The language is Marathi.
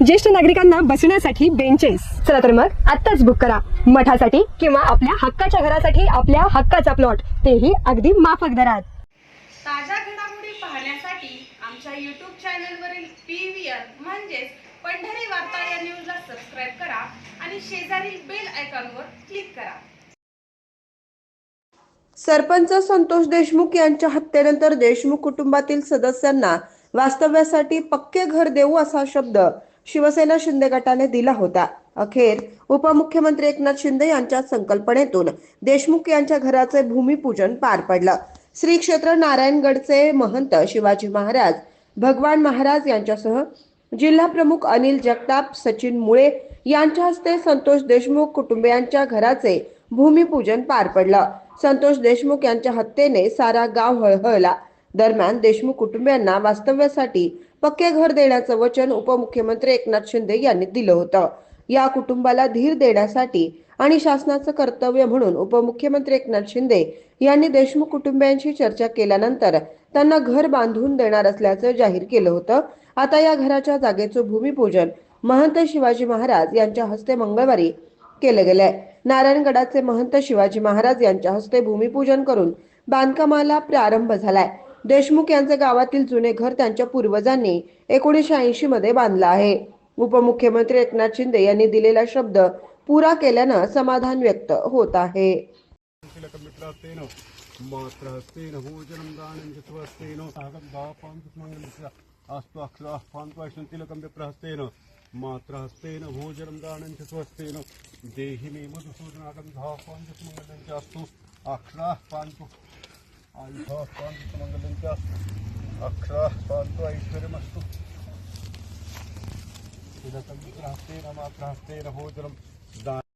ज्येष्ठ नागरिकांना बसण्यासाठी बेंचेस चला तर मग आत्ताच बुक करा. मठासाठी किंवा आपल्या हक्काच्या घरासाठी आपल्या हक्काचा प्लॉट तेही अगदी माफक दरात. ताज्या घडामोडी पाहण्यासाठी आमच्या यूट्यूब चॅनलवरील पी व्ही आर म्हणजेच पंढरी वार्ता या न्यूजला सबस्क्राईब करा आणि शेजारील बेल आयकॉनवर क्लिक करा. सरपंच संतोष देशमुख यांच्या हत्येनंतर देशमुख कुटुंबातील सदस्यांना वास्तव्यासाठी पक्के घर देऊ असा शब्द शिवसेना शिंदे गटाने दिला होता. अखेर उपमुख्यमंत्री एकनाथ शिंदे यांच्या संकल्पनेतून देशमुख यांच्या घराचे भूमिपूजन पार पडलं. श्री क्षेत्र नारायणगडचे महंत शिवाजी महाराज भगवान महाराज यांच्यासह जिल्हा प्रमुख अनिल जगताप सचिन मुळे यांच्या हस्ते संतोष देशमुख कुटुंबियांच्या घराचे भूमिपूजन पार पडलं. संतोष देशमुख यांच्या हत्येने सारा गाव हळहळला. दरम्यान देशमुख कुटुंबियांना वास्तव्यासाठी पक्के घर देण्याचं वचन उपमुख्यमंत्री एकनाथ शिंदे यांनी दिलं होतं. या कुटुंबाला धीर देण्यासाठी आणि शासनाचं कर्तव्य म्हणून उपमुख्यमंत्री एकनाथ शिंदे यांनी देशमुख कुटुंबियांशी चर्चा केल्यानंतर त्यांना घर बांधून देणार असल्याचं जाहीर केलं होतं. आता या घराच्या जागेचं भूमिपूजन महंत शिवाजी महाराज यांच्या हस्ते मंगळवारी केलं गेलंय. नारायणगडाचे महंत शिवाजी महाराज यांच्या हस्ते भूमिपूजन करून बांधकामाला प्रारंभ झालाय. देशमुख यांचे गावातील जुने घर त्यांच्या पूर्वजांनी एकोणीसशे ऐंशी मध्ये बांधलं आहे. उपमुख्यमंत्री एकनाथ शिंदे यांनी दिलेला शब्द पुरा केल्यानं समाधान व्यक्त होत आहे. मात्रहस्तेन भोजनं दानं च स्वस्तेन सागद्दापान्तमङ्गलस्य अस्तु अक्षराः तिलकं विप्रहस्तेन मात्रहस्तेन भोजनं दानं च देहि मे मधुसूदनागन्धापान्तमङ्गलं च अस्तु अक्षराः पान्तु आयुषः पान्तमङ्गलं च अक्षराः पान्तु ऐश्वर्यमस्तु तिलकं विप्रहस्तेन मात्रहस्तेन भोजनं दानं